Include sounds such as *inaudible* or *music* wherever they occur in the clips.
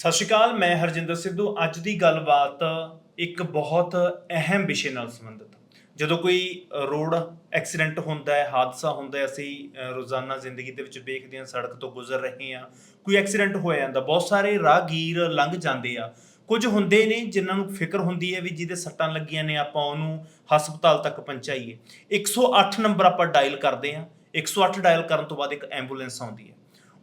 ਸਤਿ ਸ਼੍ਰੀ ਅਕਾਲ, ਮੈਂ ਹਰਜਿੰਦਰ ਸਿੱਧੂ। ਅੱਜ ਦੀ ਗੱਲਬਾਤ ਇੱਕ ਬਹੁਤ ਅਹਿਮ ਵਿਸ਼ੇ ਨਾਲ ਸੰਬੰਧਿਤ। ਜਦੋਂ ਕੋਈ ਰੋਡ ਐਕਸੀਡੈਂਟ ਹੁੰਦਾ ਹੈ, ਹਾਦਸਾ ਹੁੰਦਾ ਹੈ, ਅਸੀਂ ਰੋਜ਼ਾਨਾ ਜ਼ਿੰਦਗੀ ਦੇ ਵਿੱਚ ਵੇਖਦੇ ਹਾਂ, ਸੜਕ ਤੋਂ ਗੁਜ਼ਰ ਰਹੇ ਹਾਂ, ਕੋਈ ਐਕਸੀਡੈਂਟ ਹੋ ਜਾਂਦਾ, ਬਹੁਤ ਸਾਰੇ ਰਾਹਗੀਰ ਲੰਘ ਜਾਂਦੇ ਆ। ਕੁਝ ਹੁੰਦੇ ਨੇ ਜਿਨ੍ਹਾਂ ਨੂੰ ਫਿਕਰ ਹੁੰਦੀ ਹੈ ਵੀ ਜਿਹਦੇ ਸੱਟਾਂ ਲੱਗੀਆਂ ਨੇ, ਆਪਾਂ ਉਹਨੂੰ ਹਸਪਤਾਲ ਤੱਕ ਪਹੁੰਚਾਈਏ। 108 ਨੰਬਰ ਆਪਾਂ ਡਾਇਲ ਕਰਦੇ ਹਾਂ। 108 ਡਾਇਲ ਕਰਨ ਤੋਂ ਬਾਅਦ ਇੱਕ ਐਂਬੂਲੈਂਸ ਆਉਂਦੀ ਹੈ।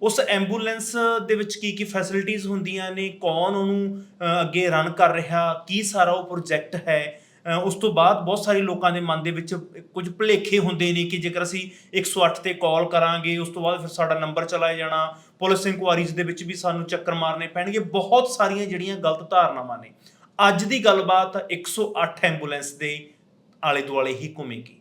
ਉਸ ਐਂਬੂਲੈਂਸ ਦੇ ਵਿੱਚ ਕੀ ਕੀ ਫੈਸਿਲਿਟੀਆਂ ਹੁੰਦੀਆਂ ਨੇ ਕੌਣ ਉਹਨੂੰ ਅ, ਅੱਗੇ ਰਨ ਕਰ ਰਿਹਾ ਕੀ ਸਾਰਾ ਉਹ ਪ੍ਰੋਜੈਕਟ ਹੈ? ਅ, ਉਸ ਤੋਂ ਬਾਅਦ ਬਹੁਤ ਸਾਰੇ ਲੋਕਾਂ ਦੇ ਮਨ ਦੇ ਵਿੱਚ ਕੁਝ ਭੁਲੇਖੇ ਹੁੰਦੇ ਨੇ ਕਿ ਜੇਕਰ ਅਸੀਂ 108 ਤੇ ਕਾਲ ਕਰਾਂਗੇ ਉਸ ਤੋਂ ਬਾਅਦ ਫਿਰ ਸਾਡਾ ਨੰਬਰ ਚਲਾ ਜਾਣਾ ਪੁਲਿਸ ਇਨਕੁਆਇਰੀਜ਼ ਦੇ ਵਿੱਚ ਵੀ ਸਾਨੂੰ ਚੱਕਰ ਮਾਰਨੇ ਪੈਣਗੇ ਬਹੁਤ ਸਾਰੀਆਂ ਜਿਹੜੀਆਂ ਗਲਤ ਧਾਰਨਾਵਾਂ ਨੇ। ਅੱਜ ਦੀ ਗੱਲਬਾਤ 108 ਐਂਬੂਲੈਂਸ ਦੇ ਆਲੇ ਦੁਆਲੇ ਹੀ ਘੁੰਮੇਗੀ।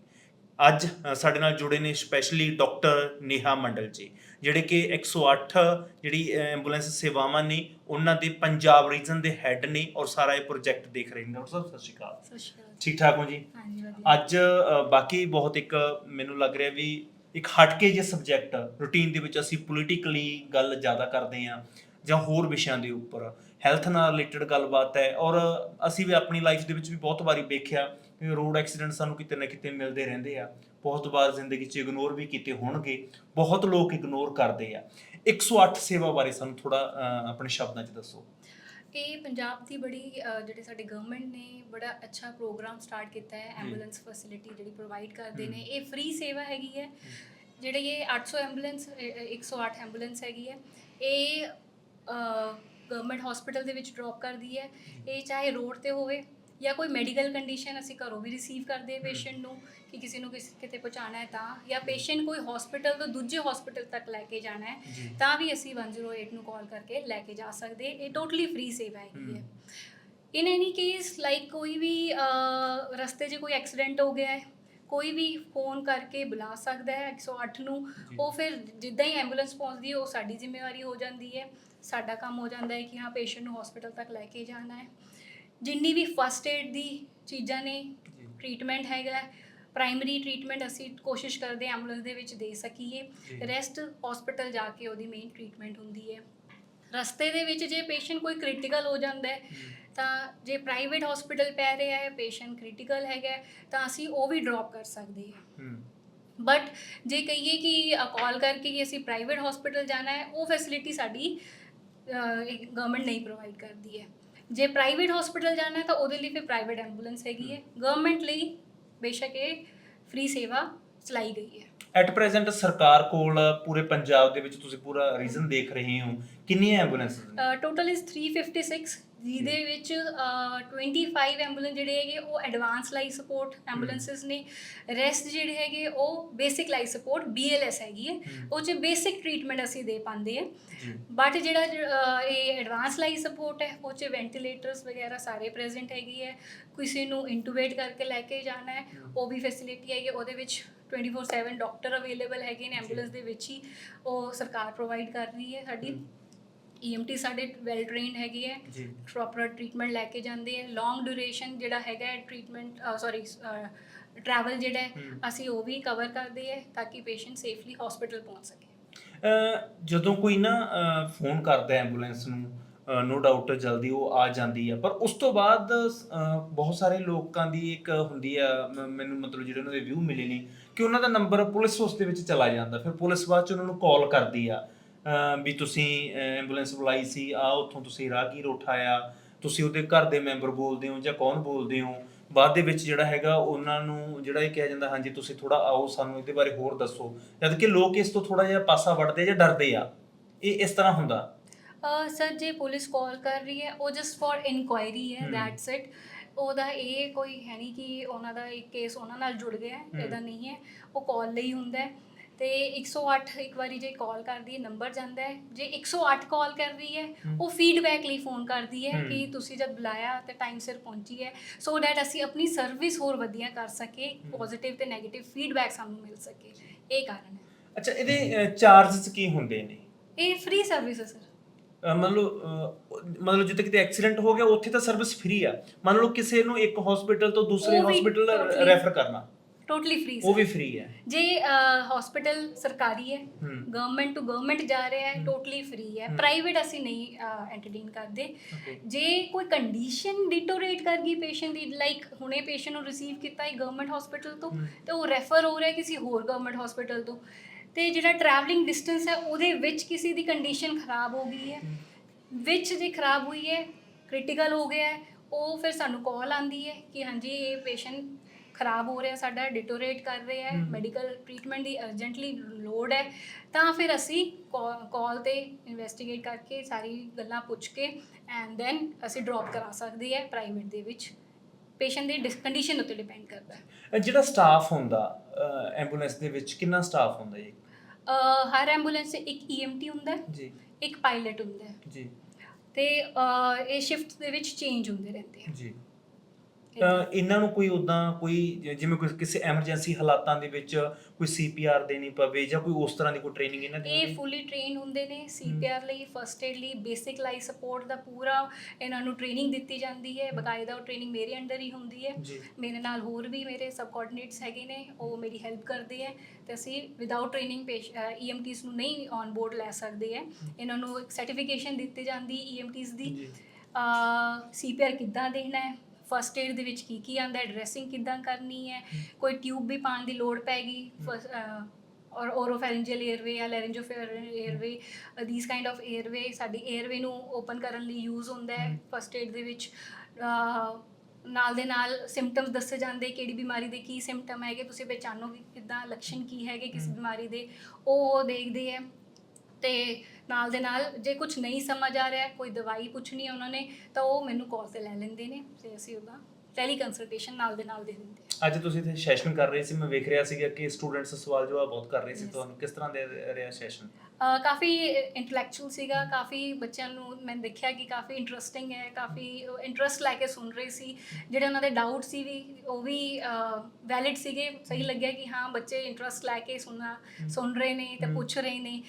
ਅੱਜ ਸਾਡੇ ਨਾਲ ਜੁੜੇ ਨੇ ਸਪੈਸ਼ਲੀ ਡਾਕਟਰ ਨੇਹਾ ਮੰਡਲ ਜੀ ਜਿਹੜੇ ਕਿ 108 ਜਿਹੜੀ ਐਂਬੂਲੈਂਸ ਸੇਵਾਵਾਂ ਨੇ ਉਹਨਾਂ ਦੇ ਪੰਜਾਬ ਰੀਜਨ ਦੇ ਹੈੱਡ ਨੇ ਔਰ ਸਾਰਾ ਇਹ ਪ੍ਰੋਜੈਕਟ ਦੇਖ ਰਹੇ ਨੇ। ਡਾਕਟਰ ਸਾਹਿਬ ਸਤਿ ਸ਼੍ਰੀ ਅਕਾਲ। ਸਤਿ ਸ਼੍ਰੀ ਅਕਾਲ ਠੀਕ ਠਾਕ ਹੋ ਜੀ? ਹਾਂਜੀ ਵਧੀਆ। ਅੱਜ ਬਾਕੀ ਬਹੁਤ ਇੱਕ ਮੈਨੂੰ ਲੱਗ ਰਿਹਾ ਵੀ ਇੱਕ ਹਟਕੇ ਜੇ ਸਬਜੈਕਟ ਰੂਟੀਨ ਦੇ ਵਿੱਚ ਅਸੀਂ ਪੋਲੀਟੀਕਲੀ ਗੱਲ ਜ਼ਿਆਦਾ ਕਰਦੇ ਹਾਂ ਜਾਂ ਹੋਰ ਵਿਸ਼ਿਆਂ ਦੇ ਉੱਪਰ। ਹੈਲਥ ਨਾਲ ਰਿਲੇਟਡ ਗੱਲਬਾਤ ਹੈ ਔਰ ਅਸੀਂ ਵੀ ਆਪਣੀ ਲਾਈਫ ਦੇ ਵਿੱਚ ਵੀ ਬਹੁਤ ਵਾਰੀ ਵੇਖਿਆ ਕਿ ਰੋਡ ਐਕਸੀਡੈਂਟ ਸਾਨੂੰ ਕਿਤੇ ਨਾ ਕਿਤੇ ਮਿਲਦੇ ਰਹਿੰਦੇ ਆ। ਬਹੁਤ ਵਾਰ ਜ਼ਿੰਦਗੀ 'ਚ ਇਗਨੋਰ ਵੀ ਕੀਤੇ ਹੋਣਗੇ। ਬਹੁਤ ਲੋਕ ਇਗਨੋਰ ਕਰਦੇ ਆ। 108 ਸੇਵਾ ਬਾਰੇ ਸਾਨੂੰ ਥੋੜਾ ਆਪਣੇ ਸ਼ਬਦਾਂ 'ਚ ਦੱਸੋ। ਇਹ ਪੰਜਾਬ ਦੀ ਬੜੀ ਜਿਹੜੇ ਸਾਡੇ ਗਵਰਨਮੈਂਟ ਨੇ ਬੜਾ ਅੱਛਾ ਪ੍ਰੋਗਰਾਮ ਸਟਾਰਟ ਕੀਤਾ ਹੈ। ਐਂਬੂਲੈਂਸ ਫੈਸਿਲਿਟੀ ਜਿਹੜੀ ਪ੍ਰੋਵਾਈਡ ਕਰਦੇ ਨੇ। ਇਹ ਫ੍ਰੀ ਸੇਵਾ ਹੈਗੀ ਹੈ। ਜਿਹੜੇ ਇਹ 800 ਐਂਬੂਲੈਂਸ ਅ, ਅ, 108 ਐਂਬੂਲੈਂਸ ਹੈਗੀ ਹੈ। ਇਹ ਗਵਰਨਮੈਂਟ ਹਸਪੀਟਲ ਦੇ ਵਿੱਚ ਡ੍ਰੌਪ ਕਰਦੀ ਹੈ। ਇਹ ਚਾਹੇ ਰੋਡ ਤੇ ਹੋਵੇ ਜਾਂ ਕੋਈ ਮੈਡੀਕਲ ਕੰਡੀਸ਼ਨ ਅਸੀਂ ਘਰੋਂ ਵੀ ਰਿਸੀਵ ਕਰਦੇ ਹਾਂ ਪੇਸ਼ੈਂਟ ਨੂੰ ਕਿ ਕਿਸੇ ਨੂੰ ਕਿਸੇ ਕਿਤੇ ਪਹੁੰਚਾਉਣਾ ਹੈ ਤਾਂ ਜਾਂ ਪੇਸ਼ੈਂਟ ਕੋਈ ਹਸਪੀਟਲ ਤੋਂ ਦੂਜੇ ਹਸਪੀਟਲ ਤੱਕ ਲੈ ਕੇ ਜਾਣਾ ਹੈ ਤਾਂ ਵੀ ਅਸੀਂ 108 ਨੂੰ ਕਾਲ ਕਰਕੇ ਲੈ ਕੇ ਜਾ ਸਕਦੇ ਇਹ ਟੋਟਲੀ ਫ੍ਰੀ ਸੇਵਾ ਹੈਗੀ ਹੈ। ਇਨ ਐਨੀ ਕੇਸ ਲਾਈਕ ਕੋਈ ਵੀ ਰਸਤੇ 'ਚ ਕੋਈ ਐਕਸੀਡੈਂਟ ਹੋ ਗਿਆ ਹੈ ਕੋਈ ਵੀ ਫੋਨ ਕਰਕੇ ਬੁਲਾ ਸਕਦਾ ਹੈ 108 ਨੂੰ। ਉਹ ਫਿਰ ਜਿੱਦਾਂ ਹੀ ਐਂਬੂਲੈਂਸ ਪਹੁੰਚਦੀ ਹੈ ਉਹ ਸਾਡੀ ਜ਼ਿੰਮੇਵਾਰੀ ਹੋ ਜਾਂਦੀ ਹੈ। ਸਾਡਾ ਕੰਮ ਹੋ ਜਾਂਦਾ ਹੈ ਕਿ ਹਾਂ ਪੇਸ਼ੈਂਟ ਨੂੰ ਹਸਪੀਟਲ ਤੱਕ ਲੈ ਕੇ ਜਾਣਾ ਹੈ। ਜਿੰਨੀ ਵੀ ਫਸਟ ਏਡ ਦੀ ਚੀਜ਼ਾਂ ਨੇ ਟ੍ਰੀਟਮੈਂਟ ਹੈਗਾ ਪ੍ਰਾਇਮਰੀ ਟ੍ਰੀਟਮੈਂਟ ਅਸੀਂ ਕੋਸ਼ਿਸ਼ ਕਰਦੇ ਐਂਬੂਲੈਂਸ ਦੇ ਵਿੱਚ ਦੇ ਸਕੀਏ। ਰੈਸਟ ਹਸਪੀਟਲ ਜਾ ਕੇ ਉਹਦੀ ਮੇਨ ਟ੍ਰੀਟਮੈਂਟ ਹੁੰਦੀ ਹੈ। ਰਸਤੇ ਦੇ ਵਿੱਚ ਜੇ ਪੇਸ਼ੈਂਟ ਕੋਈ ਕ੍ਰਿਟੀਕਲ ਹੋ ਜਾਂਦਾ ਹੈ ਤਾਂ ਜੇ ਪ੍ਰਾਈਵੇਟ ਹਸਪੀਟਲ ਪੈ ਰਿਹਾ ਹੈ ਪੇਸ਼ੈਂਟ ਕ੍ਰਿਟੀਕਲ ਹੈਗਾ ਤਾਂ ਅਸੀਂ ਉਹ ਵੀ ਡ੍ਰੌਪ ਕਰ ਸਕਦੇ ਹੂੰ। ਬਟ ਜੇ ਕਹੀਏ ਕਿ ਕਾਲ ਕਰਕੇ ਕਿ ਅਸੀਂ ਪ੍ਰਾਈਵੇਟ ਹਸਪੀਟਲ ਜਾਣਾ ਹੈ ਉਹ ਫੈਸਿਲਿਟੀ ਸਾਡੀ ਗਵਰਨਮੈਂਟ ਨਹੀਂ ਪ੍ਰੋਵਾਈਡ ਕਰਦੀ ਹੈ। ਜੇ ਪ੍ਰਾਈਵੇਟ ਹਸਪੀਟਲ ਜਾਣਾ ਹੈ ਤਾਂ ਉਹਦੇ ਲਈ ਫਿਰ ਪ੍ਰਾਈਵੇਟ ਐਂਬੂਲੈਂਸ ਹੈਗੀ ਹੈ। ਗਵਰਨਮੈਂਟ ਲਈ ਬੇਸ਼ੱਕ ਇਹ ਫ੍ਰੀ ਸੇਵਾ ਚਲਾਈ ਗਈ ਹੈ। ਐਟ ਪ੍ਰੈਜ਼ੈਂਟ ਸਰਕਾਰ ਕੋਲ ਪੂਰੇ ਪੰਜਾਬ ਦੇ ਵਿੱਚ ਤੁਸੀਂ ਪੂਰਾ ਰੀਜਨ ਦੇਖ ਰਹੇ ਹੋ। ਕਿੰਨੀਆਂ ਐਂਬੂਲੈਂਸ ਨੇ? ਟੋਟਲ ਇਜ਼ 356 ਜਿਹਦੇ ਵਿੱਚ ਅਹ, 25 ਐਂਬੂਲੈਂਸ ਜਿਹੜੇ ਹੈਗੇ ਉਹ ਐਡਵਾਂਸ ਲਾਈਫ ਸਪੋਰਟ ਐਂਬੂਲੈਂਸਸ ਨੇ। ਰੈਸਟ ਜਿਹੜੇ ਹੈਗੇ ਉਹ ਬੇਸਿਕ ਲਾਈਫ ਸਪੋਰਟ BLS ਹੈਗੀ ਹੈ। ਉਹ ਚ ਬੇਸਿਕ ਟ੍ਰੀਟਮੈਂਟ ਅਸੀਂ ਦੇ ਪਾਉਂਦੇ ਆ ਬਟ ਜਿਹੜਾ ਇਹ ਐਡਵਾਂਸ ਲਾਈਫ ਸਪੋਰਟ ਹੈ ਉਹ ਚ ਵੈਂਟੀਲੇਟਰਸ ਵਗੈਰਾ ਸਾਰੇ ਪ੍ਰੈਜ਼ੈਂਟ ਹੈਗੀ ਹੈ। ਕਿਸੇ ਨੂੰ ਇੰਟੂਬੇਟ ਕਰਕੇ ਲੈ ਕੇ ਜਾਣਾ ਹੈ ਉਹ ਵੀ ਫੈਸਿਲਿਟੀ ਹੈਗੀ। ਉਹਦੇ ਵਿੱਚ 24/7 ਡਾਕਟਰ ਅਵੇਲੇਬਲ ਹੈਗੇ ਨੇ ਐਂਬੂਲੈਂਸ ਦੇ ਵਿੱਚ ਹੀ। ਉਹ ਸਰਕਾਰ ਪ੍ਰੋਵਾਈਡ ਕਰ ਰਹੀ ਹੈ ਸਾਡੀ। ਹਮ। EMT ਸਾਡੇ ਵੈਲ ਟ੍ਰੇਨਡ ਹੈਗੀ ਹੈ ਜੀ। ਪ੍ਰੋਪਰ ਟ੍ਰੀਟਮੈਂਟ ਲੈ ਕੇ ਜਾਂਦੇ ਹੈ। ਲੌਂਗ ਡਿਊਰੇਸ਼ਨ ਜਿਹੜਾ ਹੈਗਾ ਟ੍ਰੀਟਮੈਂਟ ਸੌਰੀ ਟਰੈਵਲ ਜਿਹੜਾ ਹੈ। ਅਸੀਂ ਉਹ ਵੀ ਕਵਰ ਕਰਦੇ ਹੈ ਤਾਂ ਕਿ ਪੇਸ਼ੈਂਟ ਸੇਫਲੀ ਹਸਪੀਟਲ ਪਹੁੰਚ ਸਕੇ। ਜਦੋਂ ਕੋਈ ਨਾ ਫੋਨ ਕਰਦਾ ਐਂਬੂਲੈਂਸ ਨੂੰ ਨੋ ਡਾਊਟ ਜਲਦੀ ਉਹ ਆ ਜਾਂਦੀ ਆ ਪਰ ਉਸ ਤੋਂ ਬਾਅਦ ਬਹੁਤ ਸਾਰੇ ਲੋਕਾਂ ਦੀ ਇੱਕ ਹੁੰਦੀ ਆ ਮੈਨੂੰ ਮਤਲਬ ਜਿਹੜੇ ਉਹਨਾਂ ਦੇ ਵਿਊ ਮਿਲੇ ਨੇ ਕਿ ਉਹਨਾਂ ਦਾ ਨੰਬਰ ਪੁਲਿਸ ਉਸ ਦੇ ਵਿੱਚ ਚਲਾ ਜਾਂਦਾ। ਫਿਰ ਪੁਲਿਸ ਬਾਅਦ ਚ ਉਹਨਾਂ ਨੂੰ ਕਾਲ ਕਰਦੀ ਆ। ਅਹ, ਵੀ ਤੁਸੀਂ ਐਂਬੂਲੈਂਸ ਬੁਲਾਈ ਸੀ ਆ ਉੱਥੋਂ ਤੁਸੀਂ ਰਾਹਗੀਰ ਉਠਾਇਆ। ਤੁਸੀਂ ਉਹਦੇ ਘਰ ਦੇ ਮੈਂਬਰ ਬੋਲਦੇ ਹੋ ਜਾਂ ਕੌਣ ਬੋਲਦੇ ਹੋ? ਬਾਅਦ ਦੇ ਵਿੱਚ ਜਿਹੜਾ ਹੈਗਾ ਉਹਨਾਂ ਨੂੰ ਜਿਹੜਾ ਇਹ ਕਿਹਾ ਜਾਂਦਾ ਹਾਂਜੀ ਤੁਸੀਂ ਥੋੜਾ ਆਓ ਸਾਨੂੰ ਇਹਦੇ ਬਾਰੇ ਹੋਰ ਦੱਸੋ। ਜਦ ਕਿ ਲੋਕ ਇਸ ਤੋਂ ਥੋੜਾ ਜਿਹਾ ਪਾਸਾ ਵੜਦੇ ਜਾਂ ਡਰਦੇ ਆ। ਇਹ ਇਸ ਤਰ੍ਹਾਂ ਹੁੰਦਾ? ਸਰ ਜੇ ਪੁਲਿਸ ਕਾਲ ਕਰ ਰਹੀ ਹੈ ਉਹ ਜਸਟ ਫॉर ਇਨਕੁਆਇਰੀ ਹੈ। ਦੈਟਸ ਇਟ ਉਹਦਾ ਇਹ ਕੋਈ ਹੈ ਨਹੀਂ ਕਿ ਉਹਨਾਂ ਦਾ ਇੱਕ ਕੇਸ ਉਹਨਾਂ ਨਾਲ ਜੁੜ ਗਿਆ ਹੈ। ਇਹਦਾ ਨਹੀਂ ਹੈ। ਉਹ ਕਾਲ ਲਈ ਹੁੰਦਾ ਹੈ। ਤੇ 108 ਇੱਕ ਵਾਰੀ ਜੇ ਕਾਲ ਕਰਦੀ ਹੈ ਨੰਬਰ ਜਾਂਦਾ ਹੈ। ਜੇ 108 ਕਾਲ ਕਰਦੀ ਹੈ ਉਹ ਫੀਡਬੈਕ ਲਈ ਫੋਨ ਕਰਦੀ ਹੈ ਕਿ ਤੁਸੀਂ ਜਦ ਬੁਲਾਇਆ ਤੇ ਟਾਈਮ ਸਿਰ ਪਹੁੰਚੀ ਹੈ। ਸੋ ਦੈਟ ਅਸੀਂ ਆਪਣੀ ਸਰਵਿਸ ਹੋਰ ਵਧੀਆ ਕਰ ਸਕੇ ਪੋਜ਼ਿਟਿਵ ਤੇ 네ਗੇਟਿਵ ਫੀਡਬੈਕ ਸਾਨੂੰ ਮਿਲ ਸਕੇ। ਇਹ ਕਾਰਨ ਹੈ। ਅੱਛਾ ਇਹਦੇ ਚਾਰजेस ਕੀ ਹੁੰਦੇ ਨੇ? ਇਹ ਫ੍ਰੀ ਸਰਵਿਸ ਹੈ ਸਰ ਮਤਲਬ ਮਤਲਬ ਜਿੱਥੇ ਕਿਤੇ ਐਕਸੀਡੈਂਟ ਹੋ ਗਿਆ ਉੱਥੇ ਤਾਂ ਸਰਵਿਸ ਫ੍ਰੀ ਆ। ਮੰਨ ਲਓ ਕਿਸੇ ਨੂੰ ਇੱਕ ਹਸਪੀਟਲ ਤੋਂ ਦੂਸਰੇ ਹਸਪੀਟਲ ਰੈਫਰ ਕਰਨਾ। ਟੋਟਲੀ ਫ੍ਰੀ ਉਹ ਵੀ ਫ੍ਰੀ ਹੈ। ਜੇ ਹਸਪੀਟਲ ਸਰਕਾਰੀ ਹੈ ਗਵਰਨਮੈਂਟ ਟੂ ਗਵਰਨਮੈਂਟ ਜਾ ਰਿਹਾ ਹੈ। ਟੋਟਲੀ ਫ੍ਰੀ ਹੈ। ਪ੍ਰਾਈਵੇਟ ਅਸੀਂ ਨਹੀਂ ਐਂਟਰਟੇਨ ਕਰਦੇ। ਜੇ ਕੋਈ ਕੰਡੀਸ਼ਨ ਡਿਟੋਰੇਟ ਕਰ ਗਈ ਪੇਸ਼ੈਂਟ ਦੀ ਲਾਈਕ ਹੁਣੇ ਪੇਸ਼ੈਂਟ ਨੂੰ ਰਿਸੀਵ ਕੀਤਾ ਹੈ ਗਵਰਨਮੈਂਟ ਹਸਪੀਟਲ ਤੋਂ। ਤੇ ਉਹ ਰੈਫਰ ਹੋ ਰਿਹਾ ਕਿਸੇ ਹੋਰ ਗਵਰਨਮੈਂਟ ਹਸਪੀਟਲ ਤੋਂ ਤੇ ਜਿਹੜਾ ਟਰੈਵਲਿੰਗ ਡਿਸਟੈਂਸ ਹੈ ਉਹਦੇ ਵਿੱਚ ਕਿਸੇ ਦੀ ਕੰਡੀਸ਼ਨ ਖਰਾਬ ਹੋ ਗਈ ਹੈ। ਵਿੱਚ ਜੇ ਖਰਾਬ ਹੋਈ ਹੈ ਕ੍ਰਿਟੀਕਲ ਹੋ ਗਿਆ ਹੈ ਉਹ ਫਿਰ ਸਾਨੂੰ ਕਾਲ ਆਂਦੀ ਹੈ ਕਿ ਹਾਂਜੀ ਇਹ ਪੇਸ਼ੈਂਟ ਖਰਾਬ ਹੋ ਰਿਹਾ ਸਾਡਾ ਡਿਟੋਰੇਟ ਕਰ ਰਿਹਾ ਹੈ। ਮੈਡੀਕਲ ਟ੍ਰੀਟਮੈਂਟ ਦੀ ਅਰਜੈਂਟਲੀ ਲੋੜ ਹੈ ਤਾਂ ਫਿਰ ਅਸੀਂ ਕਾਲ ਤੇ ਇਨਵੈਸਟੀਗੇਟ ਕਰਕੇ ਸਾਰੀ ਗੱਲਾਂ ਪੁੱਛ ਕੇ ਐਂਡ ਦੈਨ ਅਸੀਂ ਡ੍ਰੌਪ ਕਰਾ ਸਕਦੇ ਹੈ ਪ੍ਰਾਈਵੇਟ ਦੇ ਵਿੱਚ। ਪੇਸ਼ੈਂਟ ਦੀ ਕੰਡੀਸ਼ਨ ਉੱਤੇ ਡਿਪੈਂਡ ਕਰਦਾ ਹੈ। ਜਿਹੜਾ ਸਟਾਫ ਹੁੰਦਾ ਐਂਬੂਲੈਂਸ ਦੇ ਵਿੱਚ ਕਿੰਨਾ ਸਟਾਫ ਹੁੰਦਾ ਜੀ? ਹਰ ਐਂਬੂਲੈਂਸ 'ਚ ਇੱਕ ਈਐਮਟੀ ਹੁੰਦਾ ਹੈ ਜੀ। ਇੱਕ ਪਾਇਲਟ ਹੁੰਦਾ ਜੀ। ਤੇ ਇਹ ਸ਼ਿਫਟ ਦੇ ਵਿੱਚ ਚੇਂਜ ਹੁੰਦੇ ਰਹਿੰਦੇ ਆ ਜੀ। ਤਾਂ ਇਹਨਾਂ ਨੂੰ ਕੋਈ ਉਦਾਂ ਕੋਈ ਜ- ਜਿਵੇਂ ਕੋਈ ਕਿਸੇ ਐਮਰਜੈਂਸੀ ਹਾਲਾਤਾਂ ਦੇ ਵਿੱਚ ਕੋਈ ਸੀਪੀਆਰ ਦੇਣੀ ਪਵੇ ਜਾਂ ਕੋਈ ਉਸ ਤਰ੍ਹਾਂ ਦੀ ਕੋਈ ਟ੍ਰੇਨਿੰਗ ਇਹਨਾਂ ਦੀ ਇਹ ਹੁੰਦੀ? ਫੁੱਲੀ ਟ੍ਰੇਨ ਹੁੰਦੇ ਨੇ ਸੀਪੀਆਰ ਲਈ ਫਰਸਟ ਏਡ ਲਈ ਬੇਸਿਕ ਲਾਈਫ ਸਪੋਰਟ ਦਾ ਪੂਰਾ ਇਹਨਾਂ ਨੂੰ ਟ੍ਰੇਨਿੰਗ ਦਿੱਤੀ ਜਾਂਦੀ ਹੈ। ਬਕਾਇਦਾ ਉਹ ਟ੍ਰੇਨਿੰਗ ਮੇਰੇ ਅੰਡਰ ਹੀ ਹੁੰਦੀ ਹੈ। ਜੀ। ਮੇਰੇ ਨਾਲ ਹੋਰ ਵੀ ਮੇਰੇ ਸਬ ਕੋਆਰਡੀਨੇਟਸ ਹੈਗੇ ਨੇ ਉਹ ਮੇਰੀ ਹੈਲਪ ਕਰਦੇ ਹੈ ਤੇ ਅਸੀਂ ਵਿਦਆਊਟ ਟ੍ਰੇਨਿੰਗ ਈਐਮਟੀਸ ਨੂੰ ਨਹੀਂ ਔਨ ਬੋਰਡ ਲੈ ਸਕਦੇ ਹੈ। ਇਹਨਾਂ ਨੂੰ ਇੱਕ ਸਰਟੀਫਿਕੇਸ਼ਨ ਦਿੱਤੀ ਜਾਂਦੀ ਈਐਮਟੀਸ ਦੀ। ਜੀ। ਸੀਪੀਆਰ ਕਿੱਦਾਂ ਦੇਣਾ ਹੈ? ਫਸਟ ਏਡ ਦੇ ਵਿੱਚ ਕੀ ਕੀ ਆਂਦਾ ਹੈ ਡਰੈਸਿੰਗ ਕਿੱਦਾਂ ਕਰਨੀ ਹੈ ਕੋਈ ਟਿਊਬ ਵੀ ਪਾਣ ਦੀ ਲੋੜ ਪੈਗੀ ਔਰ ਓਰੋਫੈਰਿੰਜਲ 에ਅਰਵੇ ਜਾਂ ਲੈਰਿੰਜੋਫੇਰ 에ਅਰਵੇ ਦੀਸ ਕਾਈਂਡ ਆਫ 에ਅਰਵੇ ਸਾਡੀ 에ਅਰਵੇ ਨੂੰ ਓਪਨ ਕਰਨ ਲਈ ਯੂਜ਼ ਹੁੰਦਾ ਹੈ ਫਰਸਟ ਏਡ ਦੇ ਵਿੱਚ ਨਾਲ ਦੇ ਨਾਲ ਸਿੰਪਟਮਸ ਦੱਸੇ ਜਾਂਦੇ ਕਿਹੜੀ ਬਿਮਾਰੀ ਦੇ ਕੀ ਸਿੰਪਟਮ ਹੈਗੇ ਤੁਸੀਂ ਪਹਿਚਾਨੋ ਕਿ ਕਿਦਾਂ ਲੱਛਣ ਕੀ ਹੈਗੇ ਕਿਸ ਬਿਮਾਰੀ ਦੇ ਉਹ ਦੇਖਦੇ ਹੈ ਤੇ ਨਾਲ ਦੇ ਨਾਲ ਜੇ ਕੁਝ ਨਹੀਂ ਸਮਝ ਆ ਰਿਹਾ ਕੋਈ ਦਵਾਈ ਪੁੱਛਣੀ ਹੈ ਉਹਨਾਂ ਨੇ ਤਾਂ ਉਹ ਮੈਨੂੰ ਕਾਲ ਤੇ ਲੈ ਲੈਂਦੇ ਨੇ ਤੇ ਅਸੀਂ ਉਹਦਾ ਟੈਲੀ ਕੰਸਲਟੇਸ਼ਨ ਨਾਲ ਦੇ ਨਾਲ ਦੇ ਦਿੰਦੇ ਹਾਂ। ਅੱਜ ਤੁਸੀਂ ਇੱਥੇ ਸੈਸ਼ਨ ਕਰ ਰਹੇ ਸੀ ਮੈਂ ਵੇਖ ਰਿਹਾ ਸੀਗਾ ਕਿ ਸਟੂਡੈਂਟਸ ਸਵਾਲ ਜਵਾਬ ਬਹੁਤ ਕਰ ਰਹੇ ਸੀ Yes. ਤੁਹਾਨੂੰ ਕਿਸ ਤਰ੍ਹਾਂ ਦੇ ਰਿਹਾ ਸੈਸ਼ਨ ਅਹ ਕਾਫੀ ਇੰਟੈਲੈਕਚੁਅਲ ਸੀਗਾ ਕਾਫੀ ਬੱਚਿਆਂ ਨੂੰ ਮੈਂ ਦੇਖਿਆ ਕਿ ਕਾਫੀ ਇੰਟਰਸਟਿੰਗ ਹੈ ਕਾਫੀ ਇੰਟਰਸਟ ਲੈ ਕੇ ਸੁਣ ਰਹੇ ਸੀ ਜਿਹੜੇ ਉਹਨਾਂ ਦੇ ਡਾਊਟ ਸੀ ਵੀ ਉਹ ਵੀ ਵੈਲਿਡ ਸੀਗੇ ਸਹੀ ਲੱਗਿਆ ਕਿ ਹਾਂ ਬੱਚੇ ਇੰਟਰਸਟ ਲੈ ਕੇ ਸੁਣਨਾ ਸੁਣ ਰਹੇ ਨੇ ਤੇ। ਪੁੱਛ ਰਹੇ ਨੇ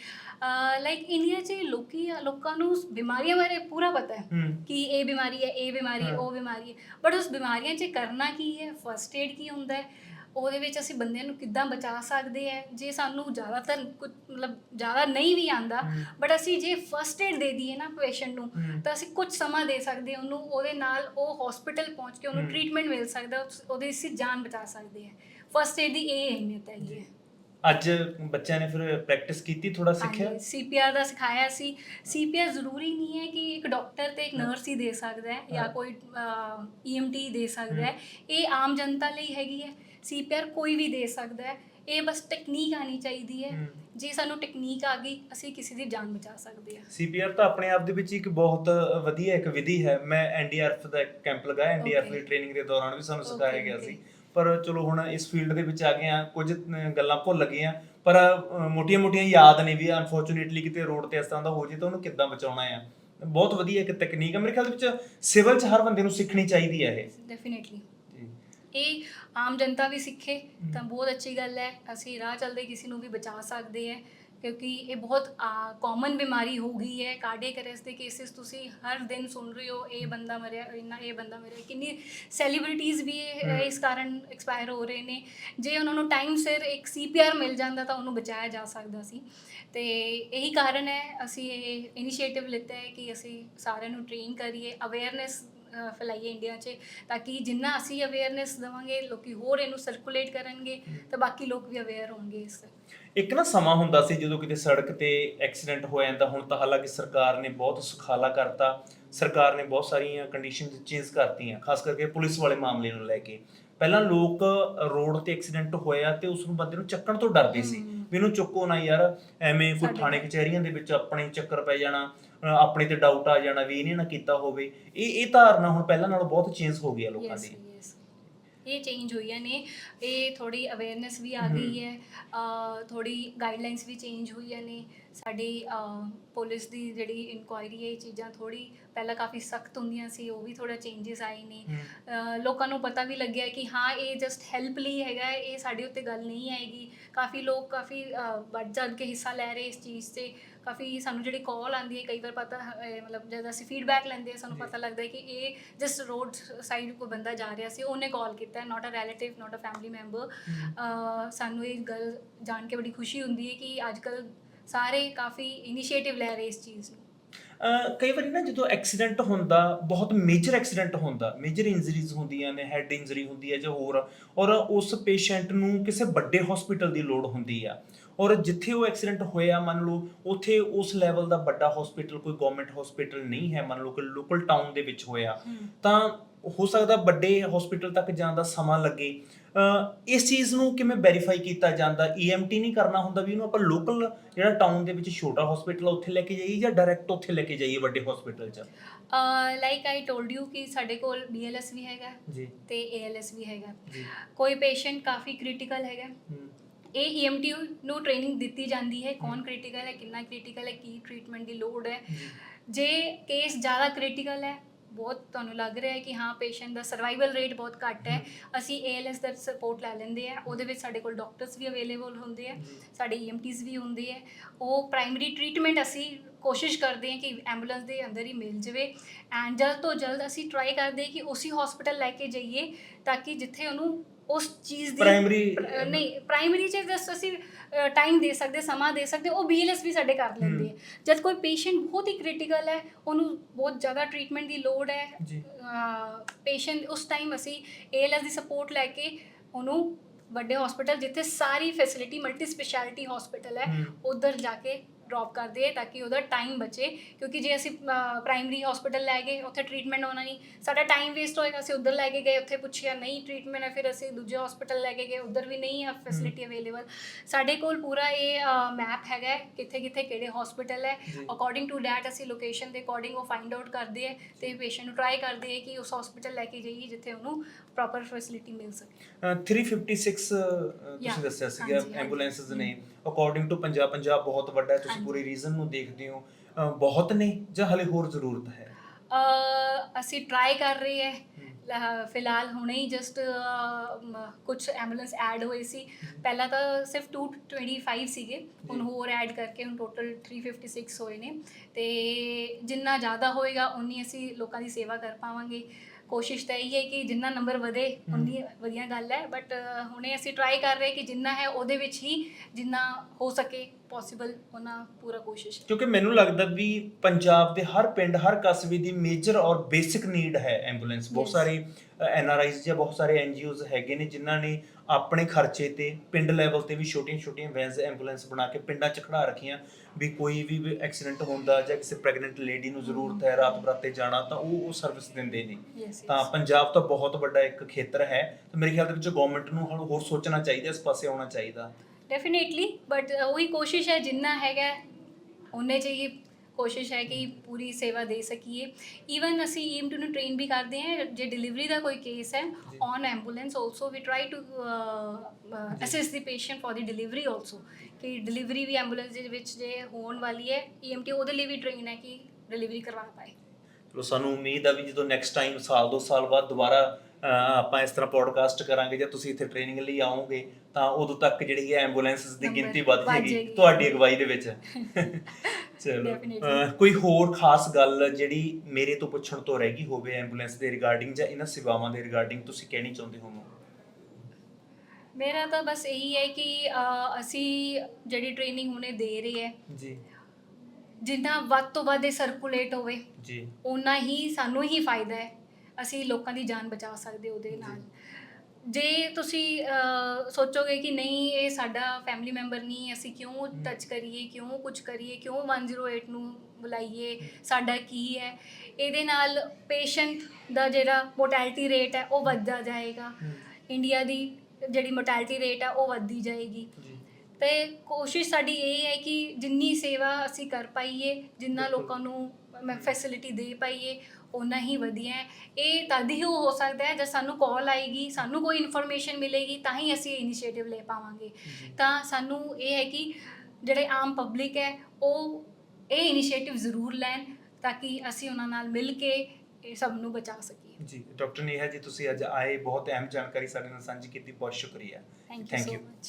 ਲਾਈਕ ਇੰਡੀਆ 'ਚ ਲੋਕੀ ਲੋਕਾਂ ਨੂੰ ਬਿਮਾਰੀਆਂ ਬਾਰੇ ਪੂਰਾ ਪਤਾ ਹੈ ਕਿ ਇਹ ਬਿਮਾਰੀ ਹੈ ਇਹ ਬਿਮਾਰੀ ਹੈ। ਉਹ ਬਿਮਾਰੀ ਹੈ ਬਟ ਉਸ ਬਿਮਾਰੀਆਂ 'ਚ ਕਰਨਾ ਕੀ ਹੈ ਫਸਟ ਏਡ ਕੀ ਹੁੰਦਾ ਹੈ ਉਹਦੇ ਵਿੱਚ ਅਸੀਂ ਬੰਦਿਆਂ ਨੂੰ ਕਿੱਦਾਂ ਬਚਾ ਸਕਦੇ ਹੈ ਜੇ ਸਾਨੂੰ ਜ਼ਿਆਦਾਤਰ ਕੁਝ ਮਤਲਬ ਜ਼ਿਆਦਾ ਨਹੀਂ ਵੀ ਆਂਦਾ। ਬਟ ਅਸੀਂ ਜੇ ਫਸਟ ਏਡ ਦੇ ਦਈਏ ਨਾ ਪੇਸ਼ੈਂਟ ਨੂੰ। ਤਾਂ ਅਸੀਂ ਕੁਝ ਸਮਾਂ ਦੇ ਸਕਦੇ ਹਾਂ ਉਹਨੂੰ ਉਹਦੇ ਨਾਲ ਉਹ ਹਸਪੀਟਲ ਪਹੁੰਚ ਕੇ ਉਹਨੂੰ। ਟ੍ਰੀਟਮੈਂਟ ਮਿਲ ਸਕਦਾ ਉਹਦੀ ਅਸੀਂ ਜਾਨ ਬਚਾ ਸਕਦੇ ਹਾਂ ਫਸਟ ਏਡ ਦੀ ਇਹ ਅਹਿਮੀਅਤ ਹੈਗੀ ਹੈ ਅੱਜ ਬੱਚਿਆਂ ਨੇ ਫਿਰ ਪ੍ਰੈਕਟਿਸ ਕੀਤੀ ਥੋੜਾ ਸਿੱਖਿਆ? ਸੀਪੀਆਰ ਦਾ ਸਿਖਾਇਆ ਸੀ। ਸੀਪੀਆਰ ਜ਼ਰੂਰੀ ਨਹੀਂ ਹੈ ਕਿ ਇੱਕ ਡਾਕਟਰ ਤੇ ਇੱਕ ਨਰਸ ਹੀ ਦੇ ਸਕਦਾ ਹੈ ਜਾਂ। ਕੋਈ ਈਐਮਟੀ ਦੇ ਸਕਦਾ ਹੈ। ਇਹ ਆਮ ਜਨਤਾ ਲਈ ਹੈਗੀ ਹੈ। ਸੀਪੀਆਰ ਕੋਈ ਵੀ ਦੇ ਸਕਦਾ ਹੈ। ਇਹ ਬਸ ਟੈਕਨੀਕ ਆਣੀ ਚਾਹੀਦੀ ਹੈ। ਜੇ ਸਾਨੂੰ ਟੈਕਨੀਕ ਆ ਗਈ ਅਸੀਂ ਕਿਸੇ ਦੀ ਜਾਨ ਬਚਾ ਸਕਦੇ ਹਾਂ। ਸੀਪੀਆਰ ਤਾਂ ਆਪਣੇ ਆਪ ਦੇ ਵਿੱਚ ਇੱਕ ਬਹੁਤ ਵਧੀਆ ਇੱਕ ਵਿਧੀ ਹੈ। ਮੈਂ ਐਨਡੀਆਰਐਫ ਦਾ ਇੱਕ ਕੈਂਪ ਲਗਾਇਆ। ਐਨਡੀਆਰਐਫ ਦੀ. ਟ੍ਰੇਨਿੰਗ ਦੇ ਦੌਰਾਨ ਵੀ ਸਾਨੂੰ ਸਿਖਾਇਆ ਗਿਆ. ਸੀ। ਪਰ ਚਲੋ ਹੁਣ ਇਸ ਫੀਲਡ ਦੇ ਵਿੱਚ ਆ ਗਏ ਆ ਕੁਝ ਗੱਲਾਂ ਭੁੱਲ ਗਈਆਂ ਪਰ ਮੋਟੀਆਂ-ਮੋਟੀਆਂ ਯਾਦ ਨੇ ਵੀ ਅਨਫੋਰਚੂਨੇਟਲੀ ਕਿਤੇ ਰੋਡ ਤੇ ਇਸ ਤਰ੍ਹਾਂ ਦਾ ਹੋ ਜੇ ਤਾਂ ਉਹਨੂੰ ਕਿੱਦਾਂ ਬਚਾਉਣਾ ਆ। ਬਹੁਤ ਵਧੀਆ ਇੱਕ ਤਕਨੀਕ ਹੈ ਮੇਰੇ ਖਿਆਲ ਵਿੱਚ ਸਿਵਲ 'ਚ ਹਰ ਬੰਦੇ ਨੂੰ ਸਿੱਖਣੀ ਚਾਹੀਦੀ ਹੈ ਇਹ। ਡੈਫੀਨਿਟਲੀ ਜੀ। ਇਹ ਆਮ ਜਨਤਾ ਵੀ ਸਿੱਖੇ ਤਾਂ ਬਹੁਤ ਅੱਛੀ ਗੱਲ ਹੈ ਅਸੀਂ ਰਾਹ ਚੱਲਦੇ ਕਿਸੇ ਨੂੰ ਵੀ ਬਚਾ ਸਕਦੇ ਹੈ। ਕਿਉਂਕਿ ਇਹ ਬਹੁਤ ਕਾਮਨ ਬਿਮਾਰੀ ਹੋ ਗਈ ਹੈ। ਕਾਰਡੀਅਕ ਅਰੈਸਟ ਦੇ ਕੇਸਿਸ ਤੁਸੀਂ ਹਰ ਦਿਨ ਸੁਣ ਰਹੇ ਹੋ ਇਹ ਬੰਦਾ ਮਰਿਆ ਇੰਨਾ ਇਹ ਬੰਦਾ ਮਰਿਆ। ਕਿੰਨੀ ਸੈਲੀਬ੍ਰਿਟੀਜ਼ ਵੀ। ਇਸ ਕਾਰਨ ਐਕਸਪਾਇਰ ਹੋ ਰਹੇ ਨੇ। ਜੇ ਉਹਨਾਂ ਨੂੰ ਟਾਈਮ ਸਿਰ ਇੱਕ ਸੀਪੀਆਰ ਮਿਲ ਜਾਂਦਾ ਤਾਂ ਉਹਨੂੰ ਬਚਾਇਆ ਜਾ ਸਕਦਾ ਸੀ। ਤੇ ਇਹੀ ਕਾਰਨ ਹੈ ਅਸੀਂ ਇਹ ਇਨੀਸ਼ੀਏਟਿਵ ਲਿੱਤਾ ਹੈ ਕਿ ਅਸੀਂ ਸਾਰਿਆਂ ਨੂੰ ਟ੍ਰੇਨ ਕਰੀਏ ਅਵੇਅਰਨੈਸ ਫੈਲਾਈਏ ਇੰਡੀਆ 'ਚ ਤਾਂ ਕਿ ਜਿੰਨਾ ਅਸੀਂ ਅਵੇਅਰਨੈਸ ਦੇਵਾਂਗੇ ਲੋਕੀ ਹੋਰ ਇਹਨੂੰ ਸਰਕੂਲੇਟ ਕਰਨਗੇ ਤਾਂ ਬਾਕੀ ਲੋਕ ਵੀ ਅਵੇਅਰ ਹੋਣਗੇ ਇਸ ਇੱਕ ਨਾ ਸਮਾਂ ਹੁੰਦਾ ਸੀ ਜਦੋਂ ਕਿਤੇ ਸੜਕ ਤੇ ਐਕਸੀਡੈਂਟ ਹੋ ਜਾਂਦਾ ਹੁਣ ਤਾਂ ਹਾਲਾਂਕਿ ਸਰਕਾਰ ਨੇ ਬਹੁਤ ਸੁਖਾਲਾ ਕਰਤਾ ਸਰਕਾਰ ਨੇ ਬਹੁਤ ਸਾਰੀਆਂ ਕੰਡੀਸ਼ਨਸ ਚੇਂਜ ਕਰਤੀਆਂ ਖਾਸ ਕਰਕੇ ਪੁਲਿਸ ਵਾਲੇ ਮਾਮਲੇ ਨੂੰ ਲੈ ਕੇ ਪਹਿਲਾਂ ਲੋਕ ਰੋਡ ਤੇ ਐਕਸੀਡੈਂਟ ਹੋਇਆ ਤੇ ਉਸ ਨੂੰ ਬੰਦੇ ਨੂੰ ਚੱਕਣ ਤੋਂ ਡਰਦੇ ਸੀ। ਵੀ ਇਹਨੂੰ ਚੁੱਕੋ ਨਾ ਯਾਰ ਐਵੇਂ ਕੋਈ ਥਾਣੇ। ਕਚਹਿਰੀਆਂ ਦੇ ਵਿੱਚ ਆਪਣੇ ਚੱਕਰ ਪੈ ਜਾਣਾ ਆਪਣੇ ਤੇ ਡਾਊਟ ਆ ਜਾਣਾ ਵੀ ਇਹਨੇ ਨਾ ਕੀਤਾ ਹੋਵੇ ਇਹ ਇਹ ਧਾਰਨਾ ਹੁਣ ਪਹਿਲਾਂ ਨਾਲੋਂ ਬਹੁਤ ਚੇਂਜ ਹੋ ਗਈ ਆ ਲੋਕਾਂ ਦੀ ਇਹ ਚੇਂਜ ਹੋਈਆਂ ਨੇ। ਇਹ ਥੋੜੀ ਅਵੇਅਰਨੈਸ ਵੀ ਆ। ਗਈ ਹੈ। ਥੋੜੀ ਗਾਈਡਲਾਈਨਸ ਵੀ ਚੇਂਜ ਹੋਈਆਂ ਨੇ। ਸਾਡੀ ਪੁਲਿਸ ਦੀ ਜਿਹੜੀ ਇਨਕੁਆਇਰੀ ਹੈ ਇਹ ਚੀਜ਼ਾਂ ਥੋੜੀ ਪਹਿਲਾਂ ਕਾਫੀ ਸਖਤ ਹੁੰਦੀਆਂ ਸੀ ਉਹ ਵੀ ਥੋੜਾ ਚੇਂਜਸ ਆਏ ਨੇ। ਲੋਕਾਂ ਨੂੰ ਪਤਾ ਵੀ ਲੱਗਿਆ ਕਿ ਹਾਂ ਇਹ ਜਸਟ ਹੈਲਪ ਲਈ ਹੈਗਾ ਇਹ ਸਾਡੇ ਉੱਤੇ ਗੱਲ ਨਹੀਂ ਆਏਗੀ। ਕਾਫੀ ਲੋਕ ਕਾਫੀ ਵੱਧ ਚੜ੍ਹ ਕੇ ਹਿੱਸਾ ਲੈ ਰਹੇ ਇਸ ਚੀਜ਼ 'ਤੇ। ਕਾਫੀ ਸਾਨੂੰ ਜਿਹੜੀ ਕਾਲ ਆਉਂਦੀ ਹੈ ਕਈ ਵਾਰ ਪਤਾ ਮਤਲਬ ਜਦ ਅਸੀਂ ਫੀਡਬੈਕ ਲੈਂਦੇ ਹਾਂ ਸਾਨੂੰ। ਪਤਾ ਲੱਗਦਾ ਹੈ ਕਿ ਇਹ ਜਸਟ ਰੋਡ ਸਾਈਡ ਕੋਈ ਬੰਦਾ ਜਾ ਰਿਹਾ ਸੀ ਉਹਨੇ ਕਾਲ ਕੀਤਾ ਹੈ not a relative not a family member ਸਾਨੂੰ ਇਹ ਗੱਲ ਜਾਣ ਕੇ ਬੜੀ ਖੁਸ਼ੀ ਹੁੰਦੀ ਹੈ ਕਿ ਅੱਜ ਕੱਲ ਸਾਰੇ ਕਾਫੀ ਇਨੀਸ਼ੀਏਟਿਵ ਲੈ ਰਹੇ ਇਸ ਚੀਜ਼ ਨੂੰ। ਕਈ ਵਾਰੀ ਨਾ ਜਦੋਂ ਐਕਸੀਡੈਂਟ ਹੁੰਦਾ ਬਹੁਤ ਮੇਜਰ ਐਕਸੀਡੈਂਟ ਹੁੰਦਾ ਮੇਜਰ ਇੰਜਰੀਜ਼ ਹੁੰਦੀਆਂ ਨੇ ਹੈਡ ਇੰਜਰੀ ਹੁੰਦੀ ਹੈ ਜਾਂ ਹੋਰ ਔਰ ਉਸ ਪੇਸ਼ੈਂਟ ਨੂੰ ਕਿਸੇ ਵੱਡੇ ਹਸਪੀਟਲ ਦੀ ਲੋੜ ਹੁੰਦੀ ਆ। ਔਰ ਜਿੱਥੇ ਉਹ ਐਕਸੀਡੈਂਟ ਹੋਇਆ ਮੰਨ ਲਓ ਉੱਥੇ ਉਸ ਲੈਵਲ ਦਾ ਵੱਡਾ ਹਸਪੀਟਲ ਕੋਈ ਗਵਰਨਮੈਂਟ ਹਸਪੀਟਲ ਨਹੀਂ ਹੈ ਮੰਨ ਲਓ ਕਿ ਲੋਕਲ ਟਾਊਨ ਦੇ ਵਿੱਚ ਹੋਇਆ ਤਾਂ ਹੋ ਸਕਦਾ ਵੱਡੇ ਹਸਪੀਟਲ ਤੱਕ ਜਾਣ ਦਾ ਸਮਾਂ ਲੱਗੇ। ਇਸ ਚੀਜ਼ ਨੂੰ ਕਿਵੇਂ ਵੈਰੀਫਾਈ ਕੀਤਾ ਜਾਂਦਾ? ਈਐਮਟੀ ਨਹੀਂ ਕਰਨਾ ਹੁੰਦਾ ਵੀ ਇਹਨੂੰ ਆਪਾਂ ਲੋਕਲ ਜਿਹੜਾ ਟਾਊਨ ਦੇ ਵਿੱਚ ਛੋਟਾ ਹਸਪੀਟਲ ਉੱਥੇ ਲੈ ਕੇ ਜਾਈਏ ਜਾਂ ਡਾਇਰੈਕਟ ਉੱਥੇ ਲੈ ਕੇ ਜਾਈਏ ਵੱਡੇ ਹਸਪੀਟਲ 'ਚ? ਲਾਈਕ ਆਈ ਟੋਲਡ ਯੂ ਕਿ ਸਾਡੇ ਕੋਲ BLS ਵੀ ਹੈਗਾ ਜੀ। ਤੇ ALS ਵੀ ਹੈਗਾ। ਕੋਈ ਪੇਸ਼ੈਂਟ ਕਾਫੀ ਕ੍ਰਿਟੀਕਲ ਹੈਗਾ। ਇਹ EMT ਨੂੰ ਟ੍ਰੇਨਿੰਗ ਦਿੱਤੀ ਜਾਂਦੀ ਹੈ, ਕੌਣ ਕ੍ਰਿਟੀਕਲ ਹੈ, ਕਿੰਨਾ ਕ੍ਰਿਟੀਕਲ ਹੈ, ਕੀ ਟ੍ਰੀਟਮੈਂਟ ਦੀ ਲੋੜ ਹੈ ਜੇ ਕੇਸ ਜ਼ਿਆਦਾ ਕ੍ਰਿਟੀਕਲ ਹੈ, ਬਹੁਤ ਤੁਹਾਨੂੰ ਲੱਗ ਰਿਹਾ ਹੈ ਕਿ ਹਾਂ ਪੇਸ਼ੈਂਟ ਦਾ ਸਰਵਾਈਵਲ ਰੇਟ ਬਹੁਤ ਘੱਟ ਹੈ ਅਸੀਂ ALS ਦਾ ਸਪੋਰਟ ਲੈ ਲੈਂਦੇ ਆ ਉਹਦੇ ਵਿੱਚ ਸਾਡੇ ਕੋਲ ਡਾਕਟਰਸ ਵੀ ਅਵੇਲੇਬਲ ਹੁੰਦੇ ਆ ਜੀ। ਸਾਡੇ EMTs ਵੀ ਹੁੰਦੇ ਆ ਉਹ ਪ੍ਰਾਇਮਰੀ ਟ੍ਰੀਟਮੈਂਟ ਅਸੀਂ ਕੋਸ਼ਿਸ਼ ਕਰਦੇ ਹਾਂ ਕਿ ਐਂਬੂਲੈਂਸ ਦੇ ਅੰਦਰ ਹੀ ਮਿਲ ਜਾਵੇ ਐਂਡ ਜਲਦ ਤੋਂ ਜਲਦ ਅਸੀਂ ਟਰਾਈ ਕਰਦੇ ਕਿ ਉਸੇ ਹਸਪੀਟਲ ਲੈ ਕੇ ਜਾਈਏ, ਤਾਂ ਕਿ ਜਿੱਥੇ ਉਹਨੂੰ ਉਸ ਚੀਜ਼ ਦੀ Primary- ਪ੍ਰ- ਨਹੀਂ ਪ੍ਰਾਇਮਰੀ ਚ ਜਸਟ ਅਸੀਂ ਟਾਈਮ ਦੇ ਸਕਦੇ ਸਮਾਂ ਦੇ ਸਕਦੇ ਉਹ BLS ਵੀ ਸਾਡੇ ਕਰ ਲੈਂਦੇ ਆ। ਜਦ ਕੋਈ ਪੇਸ਼ੈਂਟ ਬਹੁਤ ਹੀ ਕ੍ਰਿਟੀਕਲ ਹੈ ਉਹਨੂੰ ਬਹੁਤ ਜ਼ਿਆਦਾ ਟ੍ਰੀਟਮੈਂਟ ਦੀ ਲੋੜ ਹੈ ਪੇਸ਼ੈਂਟ ਉਸ ਟਾਈਮ ਅਸੀਂ ALS ਦੀ ਸਪੋਰਟ ਲੈ ਕੇ ਉਹਨੂੰ ਵੱਡੇ ਹਸਪੀਟਲ ਜਿੱਥੇ ਸਾਰੀ ਫੈਸਿਲਿਟੀ ਮਲਟੀ ਸਪੈਸ਼ਲਿਟੀ ਹਸਪੀਟਲ ਹੈ। ਉਧਰ ਜਾ ਕੇ ਡ੍ਰੌਪ ਕਰਦੇ ਆ ਤਾਂ ਕਿ ਉਹਦਾ ਟਾਈਮ ਬਚੇ ਕਿਉਂਕਿ ਜੇ ਅਸੀਂ ਪ੍ਰਾਇਮਰੀ ਹਸਪੀਟਲ ਲੈ ਗਏ ਉੱਥੇ ਟ੍ਰੀਟਮੈਂਟ ਹੋਣਾ ਨਹੀਂ ਸਾਡਾ ਟਾਈਮ ਵੇਸਟ ਹੋਏਗਾ ਅਸੀਂ ਉਧਰ ਲੈ ਕੇ ਗਏ ਉੱਥੇ ਪੁੱਛਿਆ ਨਹੀਂ ਟ੍ਰੀਟਮੈਂਟ ਹੈ ਫਿਰ ਅਸੀਂ ਦੂਜੇ ਹਸਪੀਟਲ ਲੈ ਕੇ ਗਏ ਉਧਰ ਵੀ ਨਹੀਂ ਹੈ ਫੈਸਿਲਿਟੀ ਅਵੇਲੇਬਲ ਸਾਡੇ ਕੋਲ ਪੂਰਾ ਇਹ ਮੈਪ ਹੈਗਾ ਕਿੱਥੇ ਕਿੱਥੇ ਕਿਹੜੇ ਹਸਪੀਟਲ ਹੈ। ਅਕੋਰਡਿੰਗ ਟੂ ਡੈਟ ਅਸੀਂ ਲੋਕੇਸ਼ਨ ਦੇ ਅਕੋਰਡਿੰਗ ਉਹ ਫਾਈਂਡ ਆਊਟ ਕਰਦੇ ਹੈ ਤੇ ਪੇਸ਼ੈਂਟ ਨੂੰ ਟਰਾਈ ਕਰਦੇ ਹੈ ਕਿ ਉਸ ਹਸਪੀਟਲ ਲੈ ਕੇ ਜਾਈਏ ਜਿੱਥੇ ਉਹਨੂੰ ਪ੍ਰੋਪਰ ਫੈਸਿਲਿਟੀ ਮਿਲ ਸਕੇ। ਅਹ 356 ਅਹ, ਤੁਸੀਂ ਦੱਸਿਆ ਸੀਗਾ। ਐਂਬੂਲੈਂਸਸ ਨੇ। ਅਕੋਰਡਿੰਗ ਟੂ ਪੰਜਾਬ ਪੰਜਾਬ ਬਹੁਤ ਵੱਡਾ ਹੈ ਤੁਸੀਂ। ਪੂਰੇ ਰੀਜ਼ਨ ਨੂੰ ਦੇਖਦੇ ਹੋ। ਅਹ, ਬਹੁਤ ਨੇ ਜਾਂ ਹਲੇ ਹੋਰ ਜ਼ਰੂਰਤ ਹੈ? ਅ, ਅਸੀਂ ਟਰਾਈ ਕਰ ਰਹੇ ਹੈ। ਲ- ਫਿਲਹਾਲ ਹੁਣੇ ਹੀ ਜਸਟ ਕੁਝ ਐਂਬੂਲੈਂਸ ਐਡ ਹੋਏ ਸੀ। ਪਹਿਲਾਂ ਤਾਂ ਸਿਰਫ 225 ਸੀਗੇ। ਹੁਣ ਹੋਰ ਐਡ ਕਰਕੇ ਹੁਣ ਟੋਟਲ 356 ਹੋਏ ਨੇ। ਤੇ ਜਿੰਨਾ ਜ਼ਿਆਦਾ ਹੋਏਗਾ ਉਨੀ ਅਸੀਂ ਲੋਕਾਂ ਦੀ ਸੇਵਾ ਕਰ ਪਾਵਾਂਗੇ। ਕੋਸ਼ਿਸ਼ ਤਾਂ ਇਹ ਹੈ ਕਿ ਜਿੰਨਾ ਨੰਬਰ ਵਧੇ ਉਨੀ ਵਧੀਆ ਗੱਲ ਹੈ। ਬਟ ਹੁਣੇ ਅਸੀਂ ਟਰਾਈ ਕਰ ਰਹੇ ਕਿ ਜਿੰਨਾ ਹੈ ਉਹਦੇ ਵਿੱਚ ਹੀ ਜਿੰਨਾ ਹੋ ਸਕੇ ਪੋਸੀਬਲ ਉਹਨਾਂ ਪੂਰਾ ਕੋਸ਼ਿਸ਼। ਕਿਉਂਕਿ ਮੈਨੂੰ ਲੱਗਦਾ ਵੀ ਪੰਜਾਬ ਦੇ ਹਰ ਪਿੰਡ ਹਰ ਕਸਬੇ ਦੀ ਮੇਜਰ ਔਰ ਬੇਸਿਕ ਨੀਡ ਹੈ ਐਂਬੂਲੈਂਸ ਬਹੁਤ. ਸਾਰੇ ਐਨ ਆਰ ਆਈਜ਼ ਜਾਂ ਬਹੁਤ ਸਾਰੇ ਐਨ ਜੀ ਓਜ਼ ਹੈਗੇ ਨੇ ਜਿਨ੍ਹਾਂ ਨੇ ਆਪਣੇ ਖਰਚੇ ਤੇ ਪਿੰਡ ਲੈਵਲ ਤੇ ਵੀ ਛੋਟੀਆਂ-ਛੋਟੀਆਂ ਵੈਨਸ ਐਂਬੂਲੈਂਸ ਬਣਾ ਕੇ ਪਿੰਡਾਂ 'ਚ ਖੜਾ ਰੱਖੀਆਂ ਵੀ ਕੋਈ ਵੀ ਐਕਸੀਡੈਂਟ ਹੁੰਦਾ ਜਾਂ ਕਿਸੇ ਪ੍ਰੈਗਨੈਂਟ ਲੇਡੀ ਨੂੰ ਜ਼ਰੂਰਤ ਹੈ ਰਾਤ ਬਰਾਤੇ ਜਾਣਾ ਤਾਂ ਉਹ ਉਹ ਸਰਵਿਸ ਦਿੰਦੇ ਨੇ। ਤਾਂ ਪੰਜਾਬ ਤਾਂ ਬਹੁਤ ਵੱਡਾ ਇੱਕ ਖੇਤਰ ਹੈ ਤੇ ਮੇਰੇ ਖਿਆਲ ਦੇ ਵਿੱਚ ਗਵਰਨਮੈਂਟ ਨੂੰ ਹੁਣ ਹੋਰ ਸੋਚਣਾ ਚਾਹੀਦਾ ਇਸ ਪਾਸੇ ਆਉਣਾ ਚਾਹੀਦਾ। ਡੈਫੀਨੇਟਲੀ ਬਟ ਉਹੀ ਕੋਸ਼ਿਸ਼ ਹੈ ਜਿੰਨਾ ਹੈਗਾ ਉਹਨੇ ਚ ਹੀ ਕੋਸ਼ਿਸ਼ ਹੈ ਕਿ ਪੂਰੀ ਸੇਵਾ ਦੇ ਸਕੀਏ। ਈਵਨ ਅਸੀਂ ਈਮ ਟੂ ਨੂੰ ਟ੍ਰੇਨ ਵੀ ਕਰਦੇ ਹਾਂ ਜੇ ਡਿਲੀਵਰੀ ਦਾ ਕੋਈ ਕੇਸ ਹੈ। On ambulance also we try to assist the patient for the delivery also ਕਿ ਡਿਲੀਵਰੀ ਵੀ ਐਂਬੂਲੈਂਸ ਦੇ ਵਿੱਚ ਜੇ ਹੋਣ ਵਾਲੀ ਹੈ ਈਐਮਟੀ ਉਹਦੇ ਲਈ ਵੀ ਟ੍ਰੇਨ ਹੈ ਕਿ ਡਿਲੀਵਰੀ ਕਰਵਾ ਪਾਏ। ਚਲੋ ਸਾਨੂੰ ਉਮੀਦ ਆ ਵੀ ਜਦੋਂ ਨੈਕਸਟ ਟਾਈਮ ਸਾਲ ਦੋ ਸਾਲ ਬਾਅਦ ਦੁਬਾਰਾ ਆਪਾਂ ਇਸ ਤਰ੍ਹਾਂ ਪੋਡਕਾਸਟ ਕਰਾਂਗੇ ਜਾਂ ਤੁਸੀਂ ਇੱਥੇ ਟ੍ਰੇਨਿੰਗ ਲਈ ਆਓਗੇ ਤਾਂ ਉਦੋਂ ਤੱਕ ਜਿਹੜੀ ਹੈ ਐਂਬੂਲੈਂਸਸ ਦੀ ਗਿਣਤੀ ਵੱਧ ਜਾਏਗੀ। ਤੁਹਾਡੀ ਅਗਵਾਈ ਦੇ ਵਿੱਚ। *laughs* ਚਲੋ. ਅਹ, ਕੋਈ ਹੋਰ ਖਾਸ ਗੱਲ ਜਿਹੜੀ ਮੇਰੇ ਤੋਂ ਪੁੱਛਣ ਤੋਂ ਰਹਿ ਗਈ ਹੋਵੇ ਐਂਬੂਲੈਂਸ ਦੇ ਰਿਗਾਰਡਿੰਗ ਜਾਂ ਇਹਨਾਂ ਸੇਵਾਵਾਂ ਦੇ ਰਿਗਾਰਡਿੰਗ ਤੁਸੀਂ ਕਹਿਣੀ ਚਾਹੁੰਦੇ ਹੋ ਮੇਰਾ ਤਾਂ ਬਸ ਇਹੀ ਹੈ ਕਿ ਅਸੀਂ ਜਿਹੜੀ ਟ੍ਰੇਨਿੰਗ ਹੁਣੇ ਦੇ ਰਹੇ ਹੈ ਜੀ। ਜਿੰਨਾ ਵੱਧ ਤੋਂ ਵੱਧ ਇਹ ਸਰਕੂਲੇਟ ਹੋਵੇ ਜੀ। ਉਨਾ ਹੀ ਸਾਨੂੰ ਹੀ ਫਾਇਦਾ ਹੈ। ਅਸੀਂ ਲੋਕਾਂ ਦੀ ਜਾਨ ਬਚਾ ਸਕਦੇ ਉਹਦੇ ਨਾਲ। ਜੇ ਤੁਸੀਂ ਸੋਚੋਗੇ ਕਿ ਨਹੀਂ ਇਹ ਸਾਡਾ ਫੈਮਿਲੀ ਮੈਂਬਰ ਨਹੀਂ ਅਸੀਂ ਕਿਉਂ ਟੱਚ ਕਰੀਏ ਕਿਉਂ ਕੁਝ ਕਰੀਏ ਕਿਉਂ 108 ਨੂੰ ਬੁਲਾਈਏ ਸਾਡਾ ਕੀ ਹੈ? ਇਹਦੇ ਨਾਲ ਪੇਸ਼ੈਂਟ ਦਾ ਜਿਹੜਾ ਮੋਰਟੈਲਿਟੀ ਰੇਟ ਹੈ ਉਹ ਵੱਧਦਾ ਜਾਏਗਾ। ਇੰਡੀਆ ਦੀ ਜਿਹੜੀ ਮੋਰਟੈਲਿਟੀ ਰੇਟ ਹੈ ਉਹ ਵੱਧਦੀ ਜਾਏਗੀ। ਤੇ ਕੋਸ਼ਿਸ਼ ਸਾਡੀ ਇਹ ਹੈ ਕਿ ਜਿੰਨੀ ਸੇਵਾ ਅਸੀਂ ਕਰ ਪਾਈਏ ਜਿੰਨਾ। ਲੋਕਾਂ ਨੂੰ ਫੈਸਿਲਿਟੀ ਦੇ ਪਾਈਏ ਉਨਾ ਹੀ ਵਧੀਆ ਹੈ ਇਹ ਤਦ ਹੀ ਹੋ ਸਕਦਾ ਹੈ ਜਦ ਸਾਨੂੰ ਕਾਲ ਆਏਗੀ ਸਾਨੂੰ ਕੋਈ ਇਨਫੋਰਮੇਸ਼ਨ ਮਿਲੇਗੀ ਤਾਂ ਹੀ ਅਸੀਂ ਇਨੀਸ਼ੀਏਟਿਵ ਲੈ ਪਾਵਾਂਗੇ। ਤਾਂ ਸਾਨੂੰ ਇਹ ਹੈ ਕਿ ਜਿਹੜੇ ਆਮ ਪਬਲਿਕ ਹੈ ਉਹ ਇਹ ਇਨੀਸ਼ੀਏਟਿਵ ਜ਼ਰੂਰ ਲੈਣ ਤਾਂ ਕਿ ਅਸੀਂ ਉਹਨਾਂ ਨਾਲ ਮਿਲ ਕੇ ਇਹ ਸਭ ਨੂੰ ਬਚਾ ਸਕੀਏ। ਜੀ ਡਾਕਟਰ ਨੇਹਾ ਜੀ ਤੁਸੀਂ ਅੱਜ ਆਏ ਬਹੁਤ ਅਹਿਮ ਜਾਣਕਾਰੀ ਸਾਡੇ ਨਾਲ ਸਾਂਝੀ ਕੀਤੀ ਬਹੁਤ ਸ਼ੁਕਰੀਆ। Thank you so. ਮਚ